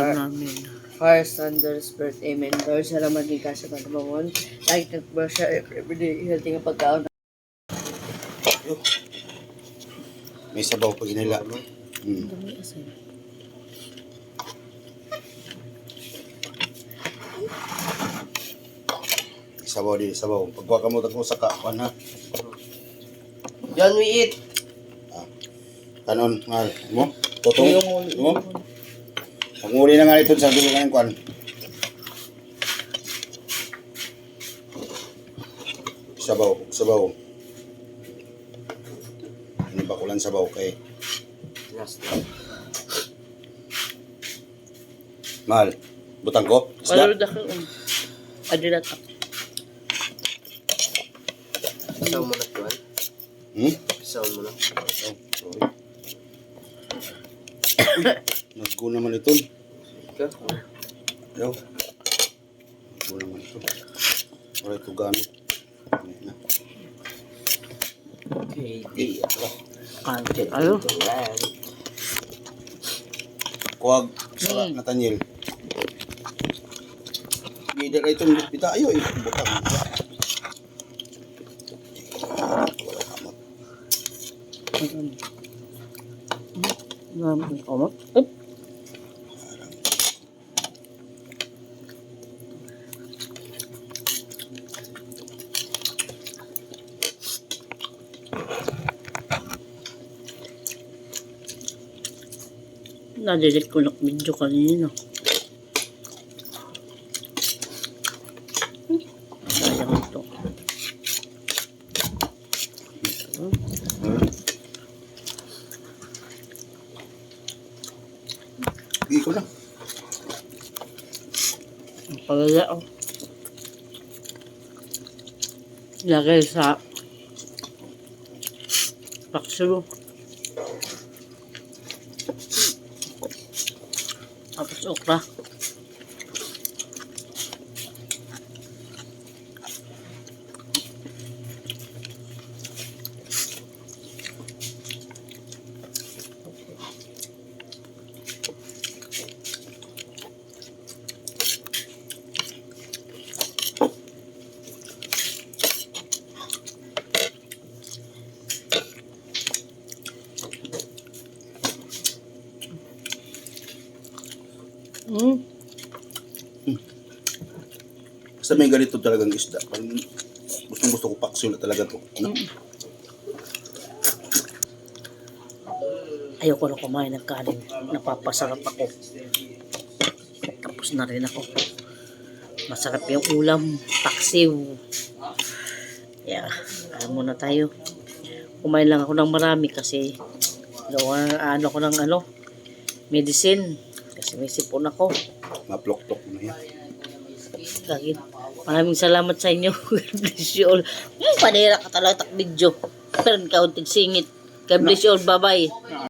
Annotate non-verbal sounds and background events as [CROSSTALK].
ulam Ah. namin. First Thunder's birth. Amen. Lord, salamat din ka sa pagkabangon. Like brush everyday healthy nga pagkaon. May sabaw. Hmm. Dami asin. Sabaw di, sabaw. Pagkuha ka mo ko sa kapan ha. John, we eat. Kanon, mal. Mo? Totoo? Mo? Ang uli na nga ito sa dulo ng kwan. Sabaw, sabaw. Ini ba kulang sabaw kay Last Mahal. Butang ko? Ano Isda? da ka? Adilat ako. Isaw mo na, John. Hmm? Isaw mo na. Oh, sorry. Nagko naman ito. Ayaw. Nagko naman ito. Wala ito gamit. Okay, di. Kante kayo. Kuwag sa Hmm. Nathaniel. Hindi na itong bita ayo eh. Butang. Wala kamot. Dami ang kamot. Oop. Nadilit ko na video kanina. Hmm. Sayang ito. Hindi ko na. Ang palala oh. Lagay sa paksiw. Tapos okra. Mm. Basta may ganito talagang isda. Gustong gusto ko paksiw na talaga to. Ano? Ayoko na kumain ng kanin. Napapasarap ako. Tapos na rin ako. Masarap yung ulam. Paksiw. Yeah. Alam muna tayo. Kumain lang ako ng marami kasi gawa ano ko ng ano medicine. Kasi may sipon ako. Maplok-plok na yan. Lagi. Maraming salamat sa inyo. [LAUGHS] God bless you all. Panira ka talaga tak video. Pero kaunting singit. God bless you all. Bye-bye.